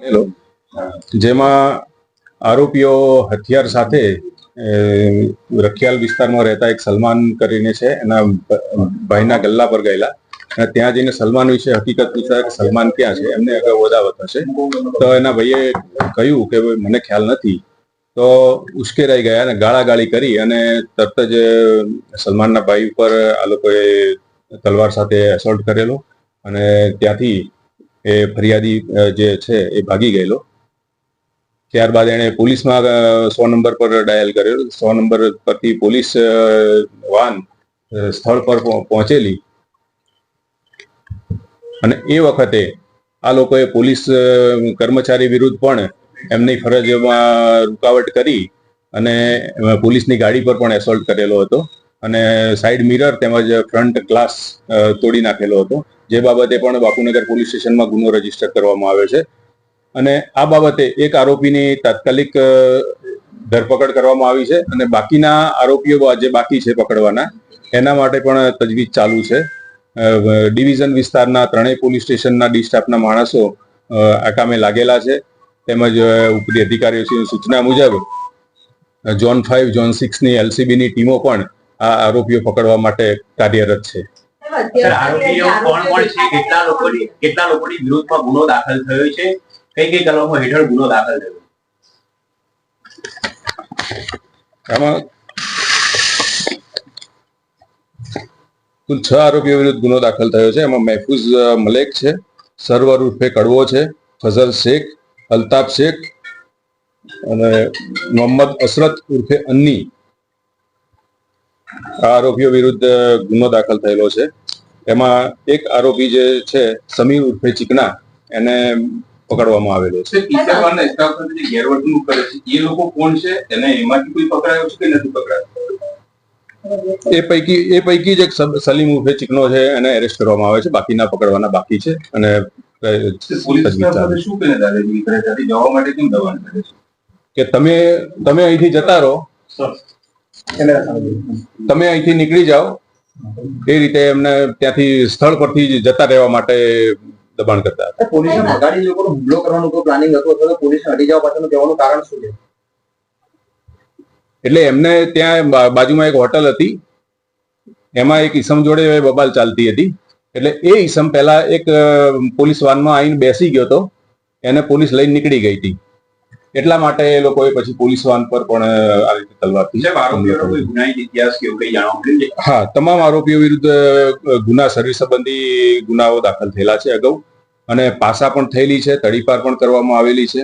બનેલો જેમાં આરોપીઓ હથિયાર સાથે રખિયાલ વિસ્તારમાં રહેતા એક સલમાન કરીને છે. એના ભાઈના ગલ્લા પર ગયેલા. અને ત્યાં જઈને સલમાન વિશે હકીકત પૂછતા કે સલમાન ક્યાં છે? એમને અગાઉ વધાવત હશે. તો એના ભાઈએ કહ્યું કે મને ખ્યાલ નથી. તો ઉશ્કેરાઈ ગયા અને ગાળાગાળી કરી અને તરત જ સલમાનના ભાઈ ઉપર આ લોકોએ તલવાર સાથે એસોલ્ટ કરેલો. અને ત્યાંથી એ ફરિયાદી જે છે એ ભાગી ગયેલો. ત્યારબાદ એણે પોલીસમાં સો નંબર પર ડાયલ કર્યો. સો નંબર પરથી પોલીસ વાન સ્થળ પર પહોંચેલી. અને એ વખતે આ લોકોએ પોલીસ કર્મચારી વિરુદ્ધ પણ એમની ફરજમાં રૂકાવટ કરી અને પોલીસની ગાડી પર પણ એસોલ્ટ કરેલો હતો. અને સાઈડ મિરર તેમજ ફ્રન્ટ ગ્લાસ તોડી નાખેલો હતો. જે બાબતે પણ બાપુનગર પોલીસ સ્ટેશનમાં ગુનો રજિસ્ટર કરવામાં આવે છે. અને આ બાબતે એક આરોપીની તાત્કાલિક ધરપકડ કરવામાં આવી છે અને બાકીના આરોપીઓ જે બાકી છે પકડવાના, એના માટે પણ તજવીજ ચાલુ છે. ડિવિઝન વિસ્તારના ત્રણેય પોલીસ સ્ટેશનના ડી સ્ટાફના માણસો આ કામે લાગેલા છે. તેમજ ઉપરી અધિકારીઓની સૂચના મુજબ ઝોન ફાઇવ ઝોન સિક્સની એલસીબીની ટીમો પણ આ આરોપીઓ પકડવા માટે કાર્યરત છે. આરોપીઓ કોણ કોણ છે? કેટલા લોકોની કેટલા લોકોની વિરુદ્ધમાં ગુનો દાખલ થયો છે? કઈ કઈ કલમો હેઠળ ગુનો દાખલ થયો? આમાં કુલ છ આરોપીઓ વિરુદ્ધ ગુનો દાખલ થયો છે. એમાં મહેફૂઝ મલેક છે સરવર ઉર્ફે કડવો છે ફઝલ શેખ અલ્તાફ શેખ અને મોહમ્મદ અસરત ઉર્ફે અન્ની. આરોપીઓ વિરુદ્ધ ગુનો દાખલ થયેલો છે. એમાં એક આરોપી જે છે સમીર ઉર્ફે ચીકના એને પકડવામાં આવેલો છે. ઈસરવાના સ્ટાફ સાથે જે ગેરવર્તણૂક કરે છે એ લોકો કોણ છે? અને એમાંથી કોઈ પકડાયો છે કે નથી પકડાયો? એ પૈકી એ પૈકી જ એક સલીમ ઉર્ફે ચીકનો છે એને એરેસ્ટ કરવામાં આવે છે. બાકીના પકડવાના બાકી છે અને કે તમે તમે અહીંથી જતા રહો. તમે અહીંથી નીકળી જાઓ. એ રીતે એમને ત્યાંથી સ્થળ પરથી જતા રહેવા માટે દબાણ કરતા હતા. પોલીસને ભગાડી લોકોનો હુમલો કરવાનું કોઈ પ્લાનિંગ હતું અથવા તો પોલીસને હટી જવા પાછળનું કહેવાનું કારણ શું છે? એટલે એમને ત્યાં બાજુમાં એક હોટલ હતી. એમાં એક ઈસમ જોડે બબાલ ચાલતી હતી. એટલે એ ઈસમ પહેલા એક પોલીસ વાનમાં આવીને બેસી ગયો હતો. એને પોલીસ લઈને નીકળી ગઈ હતી. એટલા માટે એ લોકોએ પછી પોલીસ વાન પર પણ આ રીતે તલવારથી હા તમામ આરોપીઓ વિરુદ્ધ ગુના સર્વિસ સંબંધી ગુનાઓ દાખલ થયેલા છે અગાઉ. અને પાસા પણ થયેલી છે તડીપાર પણ કરવામાં આવેલી છે.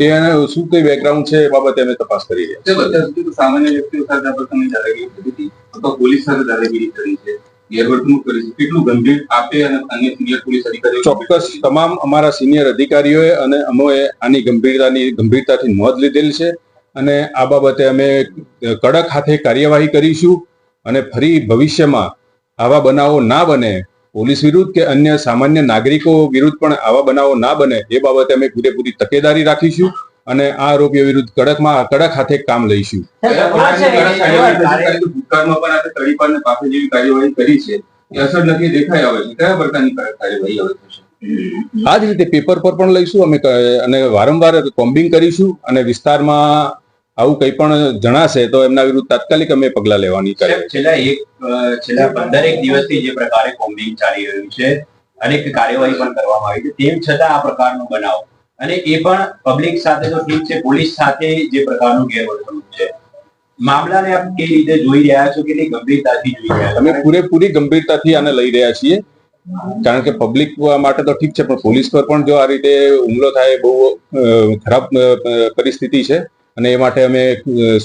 એ શું કઈ બેકગ્રાઉન્ડ છે એ બાબતે અમે તપાસ કરી રહ્યા છીએ. સામાન્ય વ્યક્તિઓ સાથે પોલીસ સાથે દાદાગીરી કરી છે. ગેરવર્તણૂક કરી છે. કેટલું ગંભીર આપે અને અન્ય સિનિયર પોલીસ અધિકારીઓ ચોક્કસ. તમામ અમારા સિનિયર અધિકારીઓએ અને અમોએ આની ગંભીરતાની ગંભીરતાથી નોંધ લીધેલ છે અને આ બાબતે અમે કડક હાથે કાર્યવાહી કરીશું અને ફરી ભવિષ્યમાં આવા બનાવો ના બને પોલીસ વિરુદ્ધ કે અન્ય સામાન્ય નાગરિકો વિરુદ્ધ પણ આવા બનાવો ના બને એ બાબતે અમે પૂરેપૂરી તકેદારી રાખીશું. અને આ આરોપીઓ વિરુદ્ધ કડકમાં કડક હાથે કામ લઈશું. ભૂતકાળમાં પણ આપણે તડીપાર ને પાપે જેવી કાર્યવાહી કરી છે એ અસર નથી દેખાઈ આવે છે. કયા પ્રકારની કાર્યવાહી હવે થશે? આ જ રીતે પેપર પર પણ લઈશું અમે અને વારંવાર કોમ્બિંગ કરીશું અને વિસ્તારમાં આવું કંઈ પણ જણાશે તો એમના વિરુદ્ધ તાત્કાલિક અમે પગલા લેવાની છેલ્લા એક છેલ્લા છેલ્લા પંદરેક દિવસથી જે પ્રકારે કોમ્બિંગ ચાલી રહ્યું છે અનેક કાર્યવાહી પણ કરવામાં આવી છે. તેમ છતાં આ પ્રકારનો બનાવ અને એ પણ પબ્લિક સાથે તો ઠીક છે પોલીસ સાથે જે પ્રકારનું ગેરવર્તણૂક છે. મામલાને આપ કે રીતે જોઈ રહ્યા છો કેટલી ગંભીરતાથી જોઈ રહ્યા અમે પૂરેપૂરી ગંભીરતાથી આને લઈ રહ્યા છીએ. કારણ કે પબ્લિક માટે તો ઠીક છે પણ પોલીસ પર પણ જો આ રીતે હુમલો થાય બહુ ખરાબ પરિસ્થિતિ છે. અને એ માટે અમે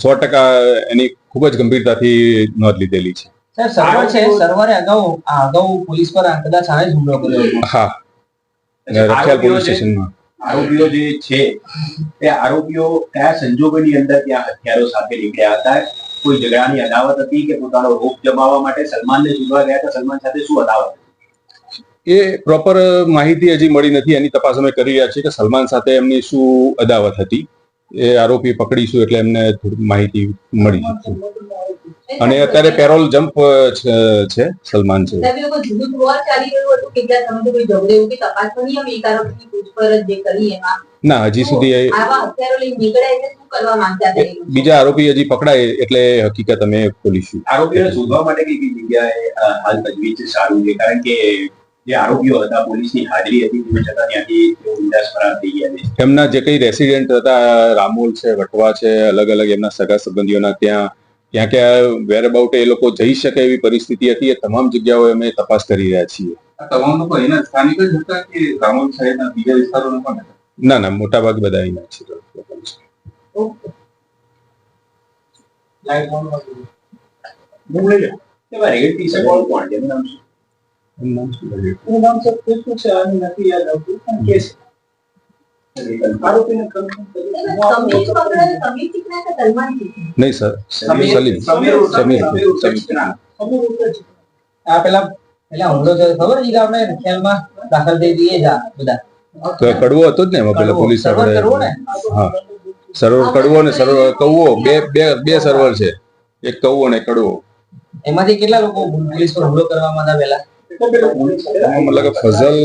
સો ટકા એની ખૂબ જ ગંભીરતાથી નોંધ લીધેલી છે. સર્વર છે સર્વરે અગાઉ અગાઉ પોલીસ પર આ કદાચ આને જ હુમલો કર્યો હા. રખિયાલ પોલીસ સ્ટેશનમાં. આરોપીઓ જે છે, તે આરોપીઓ કયા સંજોગોની અંદર ત્યાં હથિયારો સાથે નીકળ્યા હતા? કોઈ ઝઘડાની અદાવત હતી કે પોતાનો રોગ જમાવવા માટે સલમાનને શોધવા ગયા હતા? સલમાન સાથે શું અદાવત એ પ્રોપર માહિતી હજી મળી નથી. એની તપાસ અમે કરી રહ્યા છીએ કે સલમાન સાથે એમની શું અદાવત હતી? એ આરોપી પકડીશું એટલે એમને માહિતી મળી અને અત્યારે પેરોલ જમ્પ છે સલમાન છે. આરોપીની ના હજી સુધી? બીજા આરોપી હજી પકડાય એટલે હકીકત અમે ખોલીશું આરોપીઓને શોધવા માટે કઈ કઈ જગ્યાએ હાલ તજવીજ સારું છે? કારણ કે જે આરોપીઓ હતા પોલીસની હાજરી હતી તેમ છતાં ત્યાંથી તેઓ ફરાર થઈ ગયા છે. એમના જે કઈ રેસિડેન્ટ હતા રામોલ છે વટવા છે અલગ અલગ એમના સગા સંબંધીઓના ત્યાં ત્યાં ક્યાં વેર અબાઉટ એ લોકો જઈ શકે એવી પરિસ્થિતિ હતી એ તમામ જગ્યાઓ અમે તપાસ કરી રહ્યા છીએ. તમામ લોકો એના સ્થાનિક જ હતા કે રામોલ શહેરના બીજા વિસ્તારોના પણ ના ના મોટા ભાગ બધા અહીંના છે. નામ શું? નામ? એનું સર કૃષ્ણ છે અને નથી યાદ આવતું. પણ કે છે નહીં સર. સલીમ. સમીર. આ પેલા પેલા હુમલો થયો ખબર છે કે આપણે ખેલમાં દાખલ થઈ દઈએ જા બધા. કડવો હતો જ ને એમાં પેલા પોલીસ ને? હા. સર્વર કડવો ને સર્વર કવો. બે બે બે સર્વર છે. એક કવો ને કડવો. એમાંથી કેટલા લોકો પોલીસ પર હુમલો કરવામાં હતા પેલા મતલબ ફઝલ